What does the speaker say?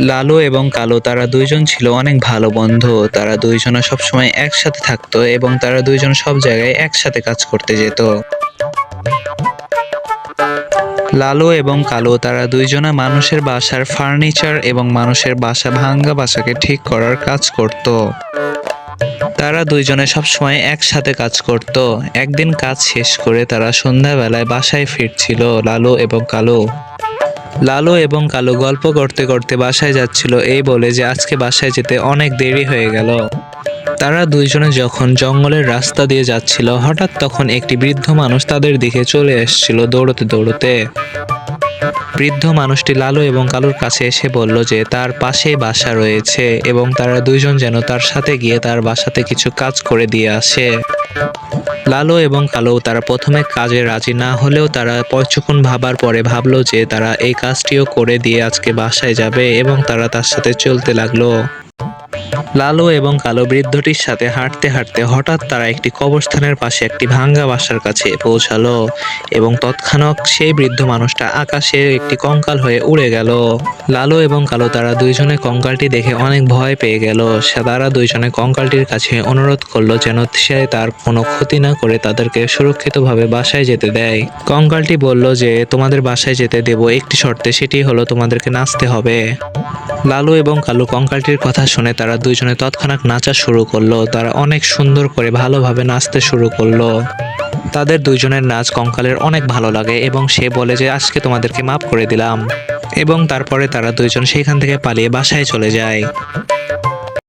লালু এবং কালো, তারা দুইজন ছিল অনেক ভালো বন্ধু। তারা দুইজনে সবসময় একসাথে থাকতো এবং তারা দুইজন সব জায়গায় একসাথে কাজ করতে যেত। লালু এবং কালো, তারা দুইজনে মানুষের বাসার ফার্নিচার এবং মানুষের বাসা ভাঙ্গা বাসাকে ঠিক করার কাজ করত। তারা দুইজনে সবসময় একসাথে কাজ করত। একদিন কাজ শেষ করে তারা সন্ধ্যাবেলায় বাসায় ফিরছিল লালু এবং কালু। লালু এবং কালু গল্প করতে করতে বাসায় যাচ্ছিল এই বলে যে আজকে বাসায় যেতে অনেক দেরি হয়ে গেল। তারা দুইজনে যখন জঙ্গলের রাস্তা দিয়ে যাচ্ছিল, হঠাৎ তখন একটি বৃদ্ধ মানুষ তাদের দিকে চলে এসেছিল দৌড়তে দৌড়তে। বৃদ্ধ মানুষটি লালু এবং কালুর কাছে এসে বলল যে, তার পাশেই বাসা রয়েছে এবং তারা দুইজন যেন তার সাথে গিয়ে তার বাসাতে কিছু কাজ করে দিয়ে আসে। লালু এবং কালু তারা প্রথমে কাজে রাজি না হলেও তারা কিছুক্ষণ ভাবার পরে ভাবলো যে, তারা এই কাজটিও করে দিয়ে আজকে বাসায় যাবে এবং তারা তার সাথে চলতে লাগল। লালু এবং কালো বৃদ্ধটির সাথে হাঁটতে হাঁটতে হঠাৎ তারা একটি কবরস্থানের পাশে একটি ভাঙ্গা বাসার কাছে পৌঁছালো এবং তৎক্ষণাৎ সেই বৃদ্ধ মানুষটা আকাশে একটি কঙ্কাল হয়ে উড়ে গেল। লালু এবং কালো তারা দুইজনে কঙ্কালটি দেখে অনেক ভয় পেয়ে গেল। সে তারা দুইজনে কঙ্কালটির কাছে অনুরোধ করল যেন সে তার কোনো ক্ষতি না করে তাদেরকে সুরক্ষিতভাবে বাসায় যেতে দেয়। কঙ্কালটি বলল যে, তোমাদের বাসায় যেতে দেব। একটি শর্তে সেটি হলো তোমাদেরকে নাচতে হবে। লালু এবং কালু কঙ্কালটির কথা শুনে তারা দুইজনে তৎক্ষণাৎ নাচা শুরু করল। তারা অনেক সুন্দর করে ভালোভাবে নাচতে শুরু করল। তাদের দুইজনের নাচ কঙ্কালের অনেক ভালো লাগে এবং সে বলে যে, আজকে তোমাদেরকে মাফ করে দিলাম। এবং তারপরে তারা দুইজন সেখান থেকে পালিয়ে বাসায় চলে যায়।